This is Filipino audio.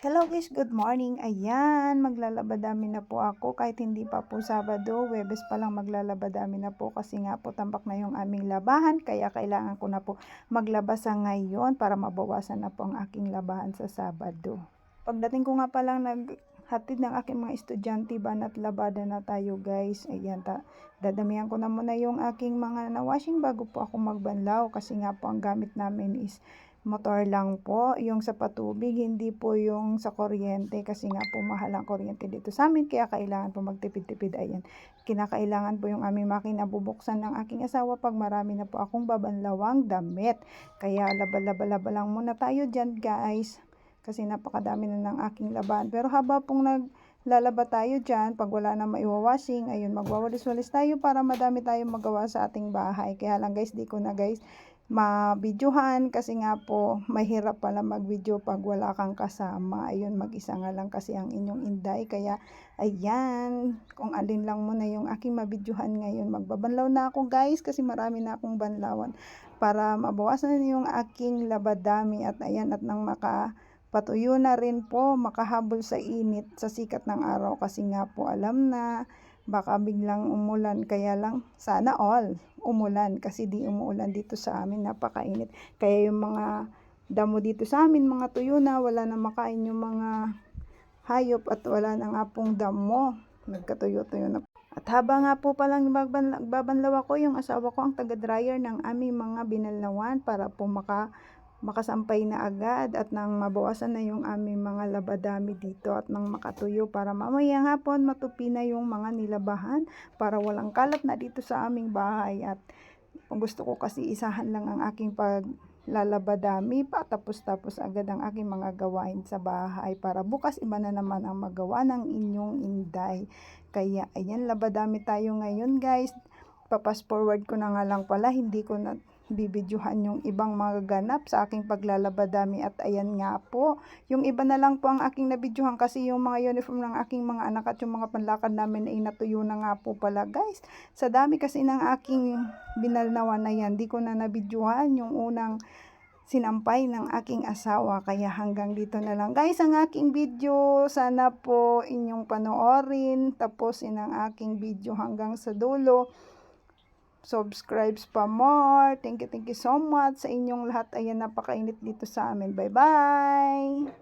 Hello guys, good morning. Ayan, maglalabadami na po ako kahit hindi pa po Sabado, Webes pa lang maglalabadami na po kasi nga po tambak na yung aming labahan kaya kailangan ko na po maglaba sa ngayon para mabawasan na po ang aking labahan sa Sabado. Pagdating ko nga pa lang naghatid ng aking mga estudyante banat labada na tayo guys. Ayan, ta dadamihan ko na muna yung aking mga na-washing bago po ako magbanlaw kasi nga po ang gamit namin is motor lang po, yung sa patubig, hindi po yung sa kuryente kasi nga po mahal ang kuryente dito sa amin kaya kailangan po magtipid-tipid ayan. Kinakailangan po yung aming makina bubuksan ng aking asawa pag marami na po akong babanlawang damit. Kaya laba-laba-laba lang muna tayo dyan guys kasi napakadami na ng aking laban. Pero haba pong naglalaba tayo dyan, pag wala na maiwawashing, ayun, magwawalis-walis tayo para madami tayong magawa sa ating bahay. Kaya lang guys, di ko na guys mabidyohan kasi nga po mahirap pala mag-video pag wala kang kasama. Ayun, mag-isa nga lang kasi ang inyong inday. Kaya ayan, kung alin lang muna yung aking mabidyohan ngayon. Magbabanlaw na ako guys kasi marami na akong banlawan para mabawasan yung aking labadami at ayan at nang maka patuyo na rin po makahabol sa init sa sikat ng araw kasi nga po alam na baka biglang umulan. Kaya lang sana all umulan kasi di umuulan dito sa amin napakainit. Kaya yung mga damo dito sa amin mga tuyo na wala na makain yung mga hayop at wala na nga pong damo. Nagkatuyo-tuyo na at habang nga po palang nagbabanlaw ako yung asawa ko ang taga-dryer ng aming mga binalnawan para po maka makasampay na agad at nang mabawasan na yung aming mga labadami dito at nang makatuyo para mamaya hapon matupi na yung mga nilabahan para walang kalat na dito sa aming bahay. At gusto ko kasi isahan lang ang aking pag lalabadami pa tapos tapos agad ang aking mga gawain sa bahay para bukas iba na naman ang magawa ng inyong inday. Kaya ayan labadami tayo ngayon guys. Papas forward ko na nga lang pala hindi ko na bibidyohan yung ibang mga ganap sa aking paglalabadami at ayan nga po yung iba na lang po ang aking nabidyohan kasi yung mga uniform ng aking mga anak at yung mga panlakad namin ay natuyo na nga po pala guys. Sa dami kasi ng aking binalnawan na yan di ko na nabidyohan yung unang sinampay ng aking asawa. Kaya hanggang dito na lang. Guys ang aking video sana po inyong panoorin. Tapos ang aking video hanggang sa dulo subscribes pa more. Thank you, thank you so much sa inyong lahat. Ayan, napakainit dito sa amin. Bye-bye!